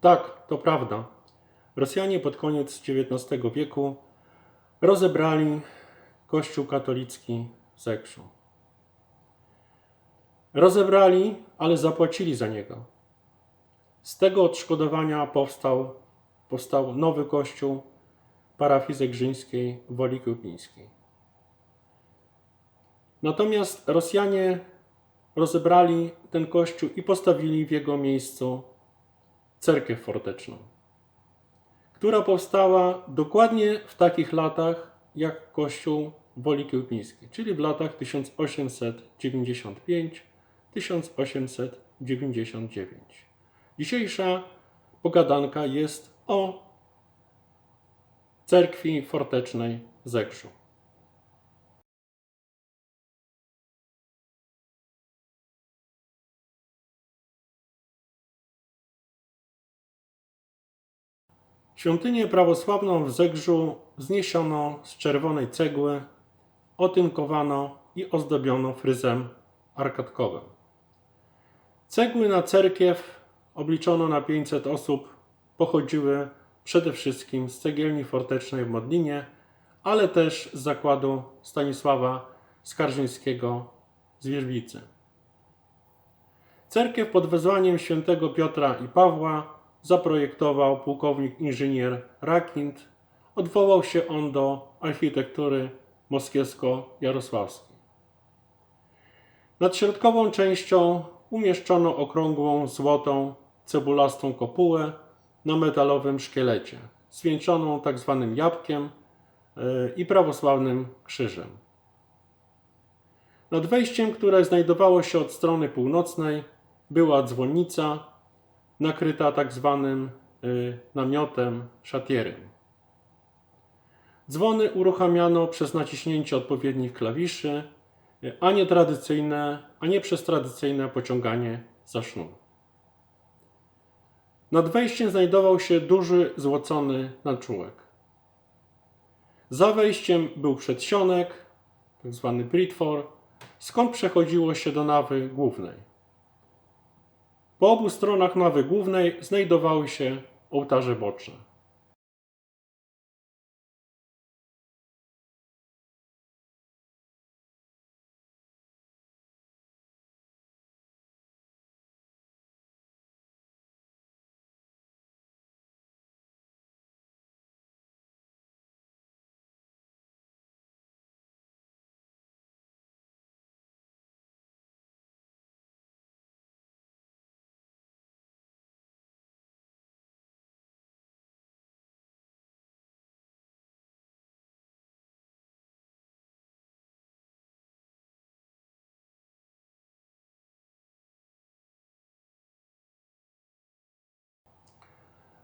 Tak, to prawda. Rosjanie pod koniec XIX wieku rozebrali Kościół katolicki w Zegrzu. Rozebrali, ale zapłacili za niego. Z tego odszkodowania powstał, powstał nowy kościół parafii zegrzyńskiej Woli Krupińskiej. Natomiast Rosjanie rozebrali ten kościół i postawili w jego miejscu cerkiew forteczną, która powstała dokładnie w takich latach jak kościół Woli Kiełpińskiej, czyli w latach 1895-1899. Dzisiejsza pogadanka jest o cerkwi fortecznej Zegrzu. Świątynię prawosławną w Zegrzu wzniesiono z czerwonej cegły, otynkowano i ozdobiono fryzem arkadkowym. Cegły na cerkiew obliczono na 500 osób, pochodziły przede wszystkim z cegielni fortecznej w Modlinie, ale też z zakładu Stanisława Skarżyńskiego z Wierzbicy. Cerkiew pod wezwaniem świętego Piotra i Pawła zaprojektował pułkownik inżynier Rakind. Odwołał się on do architektury moskiewsko-jarosławskiej. Nad środkową częścią umieszczono okrągłą, złotą, cebulastą kopułę na metalowym szkielecie, zwieńczoną tzw. jabłkiem yy, i prawosławnym krzyżem. Nad wejściem, które znajdowało się od strony północnej, była dzwonnica nakryta tak zwanym y, namiotem, szatierem. Dzwony uruchamiano przez naciśnięcie odpowiednich klawiszy, y, a nie tradycyjne, a nie przez tradycyjne pociąganie za sznur. Nad wejściem znajdował się duży złocony naczółek. Za wejściem był przedsionek, tak zwany britfor, skąd przechodziło się do nawy głównej. Po obu stronach nawy głównej znajdowały się ołtarze boczne.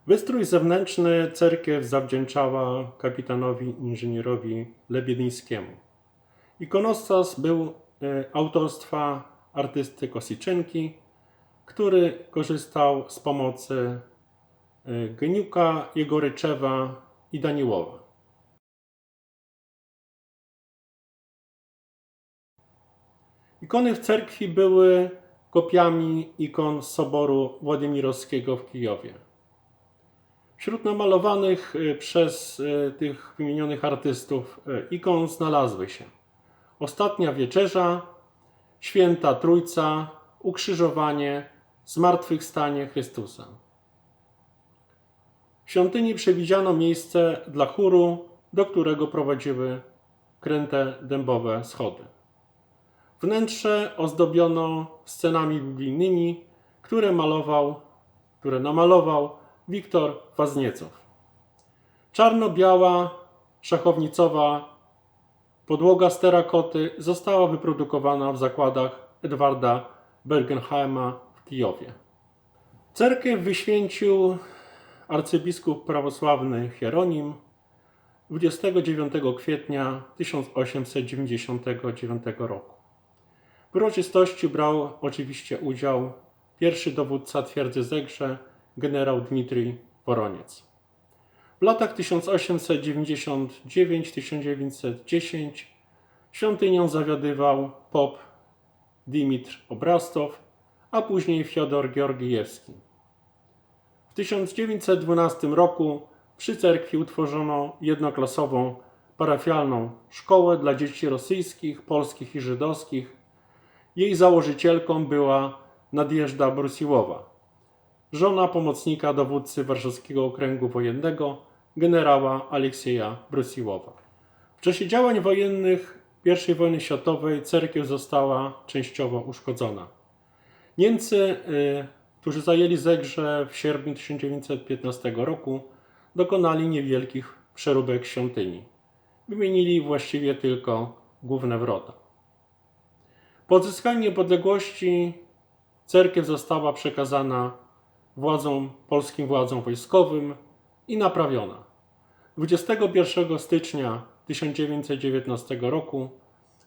Wystrój zewnętrzny cerkiew zawdzięczała kapitanowi inżynierowi Lebiedyńskiemu. Ikonostas był e, autorstwa artysty Kosiczenki, który korzystał z pomocy e, Geniuka, Jegoryczewa i Daniłowa. Ikony w cerkwi były kopiami ikon z Soboru Władimirowskiego w Kijowie. Wśród namalowanych y, przez y, tych wymienionych artystów y, ikon znalazły się Ostatnia Wieczerza, Święta Trójca, Ukrzyżowanie, Zmartwychwstanie Chrystusa. W świątyni przewidziano miejsce dla chóru, do którego prowadziły kręte dębowe schody. Wnętrze ozdobiono scenami biblijnymi, które malował, które namalował Wiktor Wazniecow. Czarno-biała, szachownicowa podłoga z terakoty została wyprodukowana w zakładach Edwarda Bergenheima w Kijowie. Cerkiew wyświęcił arcybiskup prawosławny Hieronim 29 kwietnia 1899 roku. W uroczystości brał oczywiście udział pierwszy dowódca twierdzy Zegrze, generał Dmitrij Woroniec. W latach 1899-1910 świątynią zawiadywał pop Dimitr Obrastow, a później Fiodor Georgijewski. W 1912 roku przy cerkwi utworzono jednoklasową parafialną szkołę dla dzieci rosyjskich, polskich i żydowskich. Jej założycielką była Nadjeżda Brusiłowa, żona pomocnika dowódcy Warszawskiego Okręgu Wojennego generała Aleksieja Brusiłowa. W czasie działań wojennych I wojny światowej cerkiew została częściowo uszkodzona. Niemcy, y, którzy zajęli Zegrze w sierpniu 1915 roku, dokonali niewielkich przeróbek świątyni. Wymienili właściwie tylko główne wrota. Po odzyskaniu niepodległości cerkiew została przekazana władzom, polskim władzom wojskowym i naprawiona. 21 stycznia 1919 roku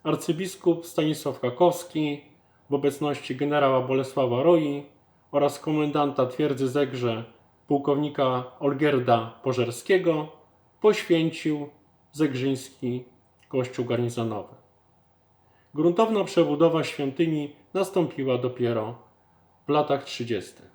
arcybiskup Stanisław Kakowski w obecności generała Bolesława Roi oraz komendanta twierdzy Zegrze pułkownika Olgierda Pożerskiego poświęcił zegrzyński kościół garnizonowy. Gruntowna przebudowa świątyni nastąpiła dopiero w latach 30.